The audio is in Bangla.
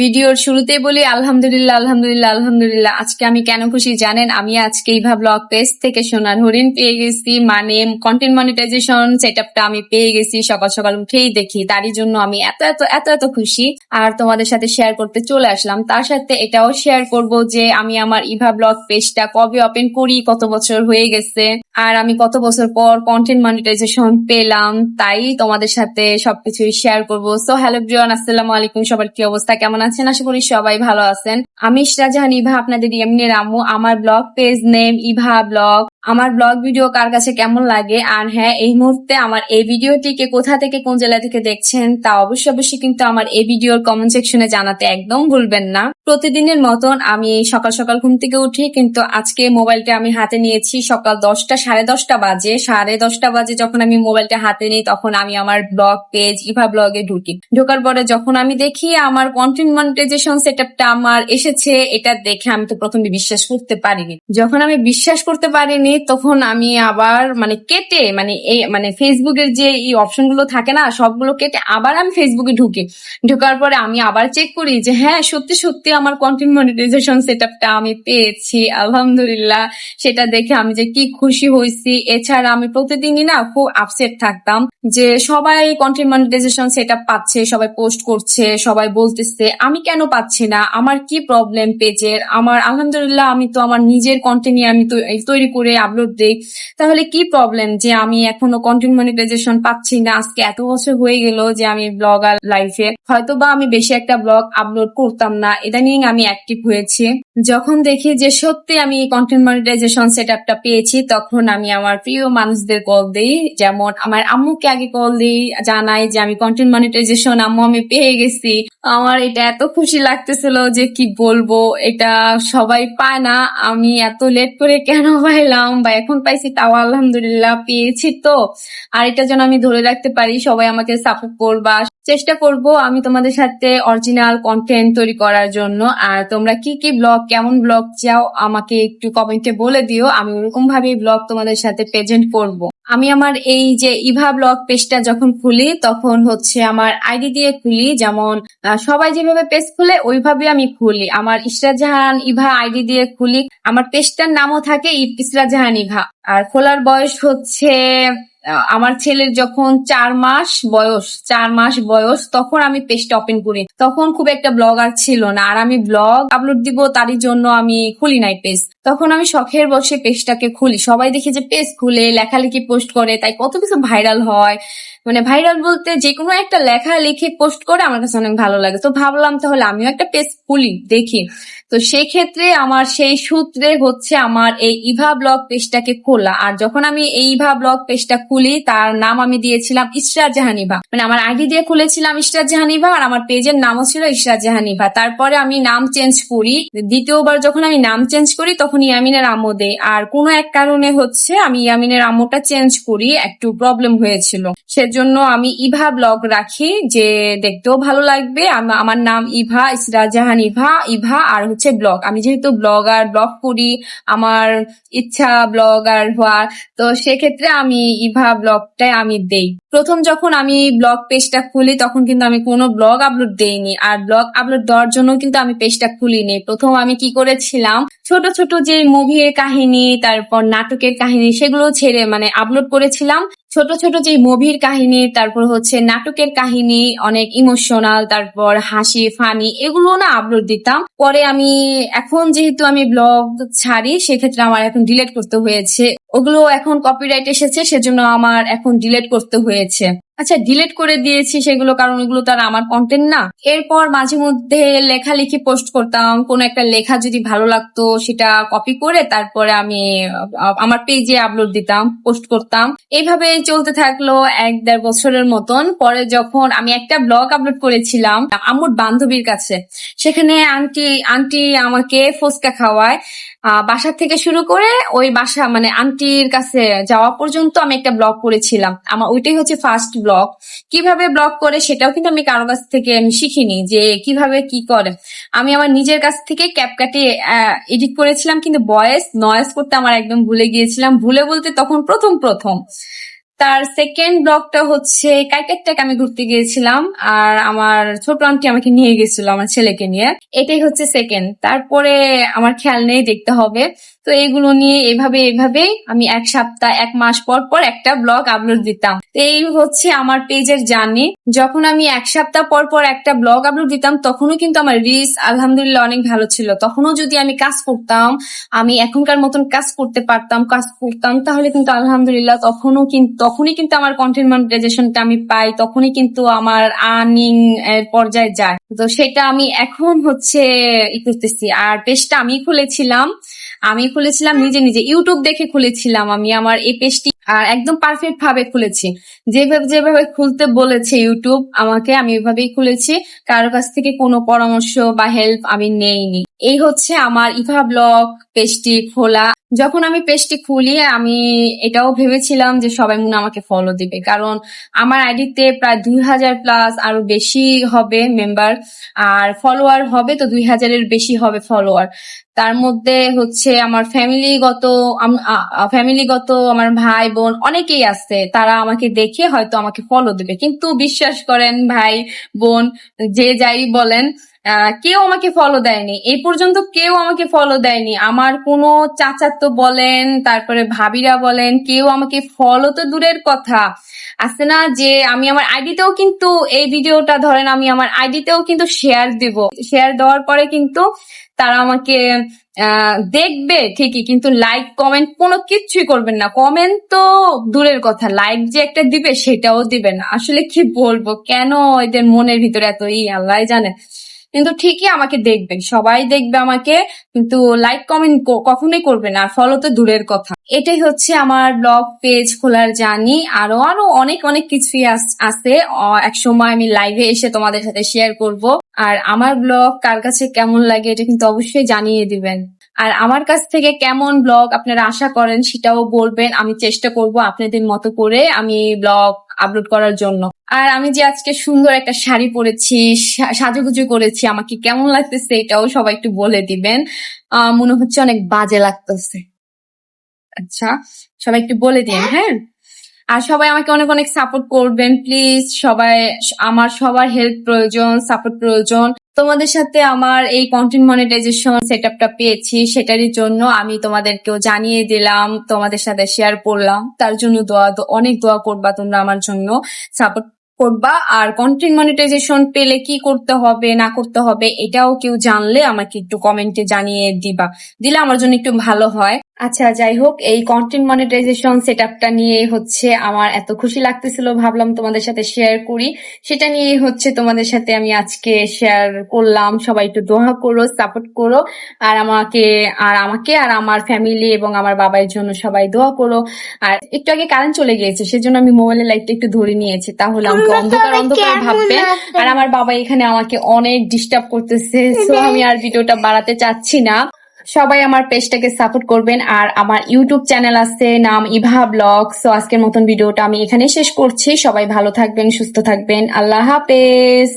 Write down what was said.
ভিডিওর শুরুতেই বলি, আলহামদুলিল্লাহ আলহামদুলিল্লাহ আলহামদুলিল্লাহ। আজকে আমি কেন খুশি জানেন? আমি আজকে ইভা ব্লগ পেজ থেকে সোনার হরিণ পেয়ে গেছি। মানে কন্টেন্ট মনিটাইজেশন সেট আমি পেয়ে গেছি। সকাল সকাল উঠেই দেখি তারই জন্য আমি এত এত এত এত খুশি। আর তোমাদের সাথে শেয়ার করতে চলে আসলাম। তার সাথে এটাও শেয়ার করব যে, আমি আমার ইভা ব্লগ পেজটা কবে ওপেন করি, কত বছর হয়ে গেছে, আর আমি কত বছর পর কন্টেন্ট মনিটাইজেশন পেলাম, তাই তোমাদের সাথে সবকিছুই শেয়ার করব। সো হ্যালো ব্রিয়ান আসসালামু আলাইকুম। সবার কি অবস্থা? কেমন আছেন? আশা করি সবাই ভালো আছেন। আমি শাহজাহান ইভা আপনাদের এমনি রামু। আমার blog page name Eva blog আমার ব্লগ ভিডিও কার কাছে কেমন লাগে? আর হ্যাঁ এই মুহূর্তে আমার এই ভিডিওটিকে কোথা থেকে কোন জেলা থেকে দেখছেন, তা অবশ্যই অবশ্যই কিন্তু আমার এই ভিডিওর কমেন্ট সেকশনে জানাতে একদম ভুলবেন না। প্রতিদিনের মতন আমি সকাল সকাল ঘুম থেকে উঠি, কিন্তু আজকে মোবাইলটা আমি হাতে নিয়েছি সকাল দশটা, সাড়ে দশটা বাজে। সাড়ে দশটা বাজে যখন আমি মোবাইলটা হাতে নিই, তখন আমি আমার ব্লগ পেজ ইভা ব্লগে ঢুকি। ঢোকার পরে যখন আমি দেখি আমার কন্টেন্ট মনিটাইজেশন সেটআপটা আমার এসেছে, এটা দেখে আমি তো প্রথমে বিশ্বাস করতে পারিনি। যখন আমি বিশ্বাস করতে পারিনি তখন আমি আবার মানে কেটে মানে এই মানে ফেসবুকের যে এই অপশনগুলো থাকে না, সবগুলো কেটে আবার আমি ফেসবুকে ঢুকি। ঢোকার পরে আমি আবার চেক করি যে হ্যাঁ সত্যি সত্যি আমার কন্টেন্ট মনিটাইজেশন সেটআপটা আমি পেয়েছি, আলহামদুলিল্লাহ। সেটা দেখে আমি যে কি খুশি হয়েছি। এছাড়া আমি প্রতিদিনই না খুব আপসেট থাকতাম যে সবাই কন্টেন্ট মনিটাইজেশন সেটআপ পাচ্ছে, সবাই পোস্ট করছে, সবাই বলতেছে, আমি কেন পাচ্ছি না? আমার কি প্রবলেম পেজের আমার, আলহামদুলিল্লাহ, আমি তো আমার নিজের কন্টেন্ট আমি তৈরি করে আপলোড দেই তাহলে কি প্রবলেম যে আমি এখনও কন্টেন্ট মনিটাইজেশন পাচ্ছি না। আজকে এত বছর হয়ে গেল যে আমি ব্লগার লাইফে হয়তো বা আমি বেশি একটা ব্লগ আপলোড করতাম না। ইদানিং আমি অ্যাক্টিভ হয়েছি। যখন দেখি যে সত্যি আমি কন্টেন্ট মনিটাইজেশন সেট আপটা পেয়েছি, তখন আমি আমার প্রিয় মানুষদের কল দিই। যেমন আমার আম্মুকে আগে কল দিই, জানাই যে আমি কন্টেন্ট মনিটাইজেশন আম্মু আমি পেয়ে গেছি। আমার এটা এত খুশি লাগতেছিল যে কি বলব? এটা সবাই পায় না। আমি এত লেট করে কেন পাইলাম? বা এখন পাইছি তাও আলহামদুলিল্লাহ পেয়েছি তো। আর এটা যেন আমি ধরে রাখতে পারি, সবাই আমাকে সাপোর্ট করবা চেষ্টা করব আমি তোমাদের সাথে অরিজিনাল কন্টেন্ট তৈরি করার জন্য। আর তোমরা কি কি ব্লগ কেমন ব্লগ চাও আমাকে একটু কমেন্টে বলে দিও, আমি ওরকম ভাবে ব্লগ তোমাদের সাথে প্রেজেন্ট করব। আমি আমার এই যে ইভা ব্লগ পেজটা যখন খুলি, তখন হচ্ছে আমার আইডি দিয়ে খুলি, যেমন সবাই যেভাবে পেজ খুলে, ওইভাবে আমি খুলি। আমার ইসরাত জাহান ইভা আইডি দিয়ে খুলি। আমার পেজটার নামও থাকে ই- ইসরাত জাহান ইভা। আর খোলার বয়স হচ্ছে আমার ছেলের যখন চার মাস বয়স, চার মাস বয়স, তখন আমি পেজটা ওপেন করি। তখন খুব একটা ব্লগার ছিল না। আর আমি ব্লগ আপলোড দিব তারই জন্য আমি খুলি নাই পেজ। তখন আমি শখের বসে পেজটাকে খুলি। সবাই দেখি যে পেজ খুলে, লেখালেখি পোস্ট করে, তাই কত কিছু ভাইরাল হয়। মানে ভাইরাল বলতে যে কোনো একটা লেখা লিখে পোস্ট করে আমার কাছে অনেক ভালো লাগে। তো ভাবলাম তাহলে আমিও একটা পেজ খুলি, দেখি। তো সেই ক্ষেত্রে আমার সেই সূত্রে হচ্ছে আমার এই ইভা ব্লগ পেজটাকে খোলা। আর যখন আমি এই ইভা ব্লগ পেজটা খুলি, তার নাম আমি দিয়েছিলাম ইশরাত জাহানিভা মানে আমার আইডি দিয়ে খুলেছিলাম ইশরাত জাহানিভা আর আমার পেজের নামও ছিল ইশরাত জাহানিভা তারপরে আমি নাম চেঞ্জ করি। দ্বিতীয়বার যখন আমি নাম চেঞ্জ করি, তখন ইয়ামিনের আমো দেই আর কোনো এক কারণে হচ্ছে আমি ইয়ামিনের আম্মুটা চেঞ্জ করি, একটু প্রবলেম হয়েছিল। সেজন্য আমি ইভা ব্লগ রাখি, যে দেখতেও ভালো লাগবে। আমার নাম ইভা ইসরাত জাহান ইভা ইভা আর হচ্ছে ব্লগ আমি যেহেতু ব্লগার ব্লগ করি, আমার ইচ্ছা ব্লগার হওয়ার, তো সেক্ষেত্রে আমি ইভা ব্লগটাই আমি দেই। প্রথম যখন আমি ব্লগ পেজটা খুলি, তখন কিন্তু আমি কোনো ব্লগ আপলোড দেইনি। আর ব্লগ আপলোড দেওয়ার জন্য কিন্তু আমি পেজটা খুলিনি। প্রথম আমি কি করেছিলাম, ছোট ছোট যে মুভির কাহিনী, তারপর নাটকের কাহিনী, সেগুলো ছেড়ে মানে আপলোড করেছিলাম। ছোট ছোট যে মুভির কাহিনী, তারপর হচ্ছে নাটকের কাহিনী, অনেক ইমোশনাল তারপর হাসি ফানি এগুলো না আপলোড দিতাম। পরে আমি, এখন যেহেতু আমি ব্লগ ছাড়ি, সেক্ষেত্রে আমার এখন ডিলেট করতে হয়েছে। ওগুলো এখন কপিরাইট এসেছে, সেজন্য আমার এখন ডিলেট করতে হয়েছে। আচ্ছা ডিলেট করে দিয়েছি সেগুলো, কারণ এগুলো তার আমার কন্টেন্ট না। এরপর মাঝে মধ্যে লেখালেখি পোস্ট করতাম। কোন একটা লেখা যদি ভালো লাগতো, সেটা কপি করে তারপরে আমি আমার পেজে আপলোড দিতাম পোস্ট করতাম। এইভাবে চলতে থাকল এক দেড় বছরের মতন। পরে যখন আমি একটা ব্লগ আপলোড করেছিলাম আম্মুর বান্ধবীর কাছে, সেখানে আন্টি আন্টি আমাকে ফুচকা খাওয়ায়। বাসা থেকে শুরু করে ওই বাসা মানে আন্টির কাছে যাওয়া পর্যন্ত আমি একটা ব্লগ করেছিলাম। আমার ওইটাই হচ্ছে ফার্স্ট ব্লগ। কীভাবে ব্লগ করে সেটাও কিন্তু আমি কারও কাছ থেকে আমি শিখিনি যে কীভাবে কি করে। আমি আমার নিজের কাছ থেকে ক্যাপকাটে এডিট করেছিলাম, কিন্তু ভয়েস নয়েস করতে আমার একদম ভুলে গিয়েছিলাম। ভুলে বলতে তখন প্রথম প্রথম। তার সেকেন্ড ব্লগটা হচ্ছে কাইকেটটাকে আমি ঘুরতে গিয়েছিলাম আর আমার ছোট আন্টি আমাকে নিয়ে গেছিল আমার ছেলেকে নিয়ে। এটাই হচ্ছে সেকেন্ড তারপরে আমার খেয়াল নেই দেখতে হবে। তো এইগুলো নিয়ে এভাবে এভাবে আমি এক সপ্তাহ, এক মাস পর পর একটা ব্লগ আপলোড দিতাম। তো এই হচ্ছে আমার পেজের জার্নি যখন আমি এক সপ্তাহ পর পর একটা ব্লগ আপলোড দিতাম, তখনও কিন্তু আমার রিস আলহামদুলিল্লাহ অনেক ভালো ছিল। তখনও যদি আমি কাজ করতাম, আমি এখনকার মতন কাজ করতে পারতাম, কাজ করতাম, তাহলে কিন্তু আলহামদুলিল্লাহ তখনও কিন্তু তখনই কিন্তু আমার কন্টেন্ট মনিটাইজেশনটা আমি পাই, তখনই কিন্তু আমার আর্নিং এর পর্যায়ে যায়। তো সেটা আমি এখন হচ্ছে ই করতেছি। আর পেজটা আমি খুলেছিলাম আমি খুলেছিলাম, নিজে নিজে ইউটিউব দেখে খুলেছিলাম আমি আমার এই পেজটি আর একদম পারফেক্ট ভাবে খুলেছি। যেভাবে যেভাবে খুলতে বলেছে ইউটিউব আমাকে আমি ওইভাবেই খুলেছি। কারও কাছ থেকে কোনো পরামর্শ বা হেল্প আমি নেইনি। এই হচ্ছে আমার ইভা ব্লগ পেজটি খোলা। যখন আমি পেজটি খুলি, আমি এটাও ভেবেছিলাম যে সবাই মনে আমাকে ফলো দিবে। কারণ আমার আইডিতে প্রায় দুই হাজার প্লাস আরও বেশি হবে মেম্বার আর ফলোয়ার হবে তো দুই হাজারের বেশি হবে ফলোয়ার তার মধ্যে হচ্ছে আমার ফ্যামিলিগত ফ্যামিলিগত আমার ভাই বোন অনেকেই আছে, তারা আমাকে দেখে হয়তো আমাকে ফলো দেবে। কিন্তু বিশ্বাস করেন ভাই, বোন, যে যাই বলেন কেউ আমাকে ফলো দেয়নি। এই পর্যন্ত কেউ আমাকে ফলো দেয়নি। আমার কোনো চাচাতো বলেন, তারপরে ভাবিরা বলেন, কেউ আমাকে ফলো তো দূরের কথা। আছে না যে আমি আমার আইডিতেও কিন্তু এই ভিডিওটা ধরেন আমি আমার আইডিতেও কিন্তু শেয়ার দিব। শেয়ার দেওয়ার পরে কিন্তু তারা আমাকে দেখবে ঠিকই, কিন্তু লাইক কমেন্ট কোনো কিচ্ছুই করবেন না। কমেন্ট তো দূরের কথা লাইক যে একটা দিবে সেটাও দিবে না। আসলে কি বলব, কেন এদের মনের ভিতরে এত ই, আল্লাহ জানে। কিন্তু ঠিকই আমাকে দেখবে সবাই দেখবে আমাকে, কিন্তু লাইক কমেন্ট কখনোই করবে না। আর ফলো তো দূরের কথা। এটাই হচ্ছে আমার ব্লগ পেজ খোলার জানি আরও আরও অনেক অনেক কিছুই আছে। এক সময় আমি লাইভে এসে তোমাদের সাথে শেয়ার করব। আর আমার ব্লগ কার কাছে কেমন লাগে এটা কিন্তু অবশ্যই জানিয়ে দিবেন। আর আমার কাছ থেকে কেমন ব্লগ আপনারা আশা করেন সেটাও বলবেন, আমি চেষ্টা করব আপনাদের মতো করে আমি ব্লগ আপলোড করার জন্য। আর আমি যে আজকে সুন্দর একটা শাড়ি পরেছি সাজুগুজু করেছি, আমাকে কেমন লাগতেছে এটাও সবাই একটু বলে দিবেন। মনে হচ্ছে অনেক বাজে লাগতেছে। আচ্ছা সবাই একটু বলে দিন হ্যাঁ? আর সবাই আমাকে অনেক অনেক সাপোর্ট করবেন প্লিজ সবাই, আমার সবার হেল্প প্রয়োজন সাপোর্ট প্রয়োজন। তোমাদের সাথে আমার এই কন্টেন্ট মনিটাইজেশন সেট আপটা পেয়েছি, সেটারই জন্য আমি তোমাদেরকেও জানিয়ে দিলাম, তোমাদের সাথে শেয়ার করলাম। তার জন্য দোয়া, অনেক দোয়া করবা তোমরা আমার জন্য। সাপোর্ট করবা আর কন্টেন্ট মনিটাইজেশন পেলে কি করতে হবে, না করতে হবে, এটাও কেউ জানলে আমাকে একটু কমেন্টে জানিয়ে দিবা। দিলে আমার জন্য একটু ভালো হয়। আচ্ছা যাই হোক, এই কন্টেন্ট মনিটাইজেশন সেটআপটা নিয়ে হচ্ছে আমার এত খুশি লাগতেছিল, ভাবলাম তোমাদের সাথে শেয়ার করি। সেটা নিয়ে হচ্ছে তোমাদের সাথে আমি আজকে শেয়ার করলাম। সবাই একটু দোয়া করো সাপোর্ট করো। আর আমাকে আর আমাকে, আর আমার ফ্যামিলি এবং আমার বাবার জন্য সবাই দোয়া করো। আর একটু আগে কারেন্ট চলে গিয়েছে, সেজন্য আমি মোবাইলের লাইটটা একটু ধরে নিয়েছি, তাহলে আমাকে অন্ধকার অন্ধকার ভাববে। আর আমার বাবা এখানে আমাকে অনেক ডিস্টার্ব করতেছে সো আমি আর ভিডিওটা বাড়াতে চাচ্ছি না। সবাই আমার পেজটাকে সাপোর্ট করবেন। আর আমার ইউটিউব চ্যানেল আছে নাম ইভা ব্লগ সো আজকের মতন ভিডিওটা আমি এখানে শেষ করছি। সবাই ভালো থাকবেন সুস্থ থাকবেন। আল্লাহ হাফেজ।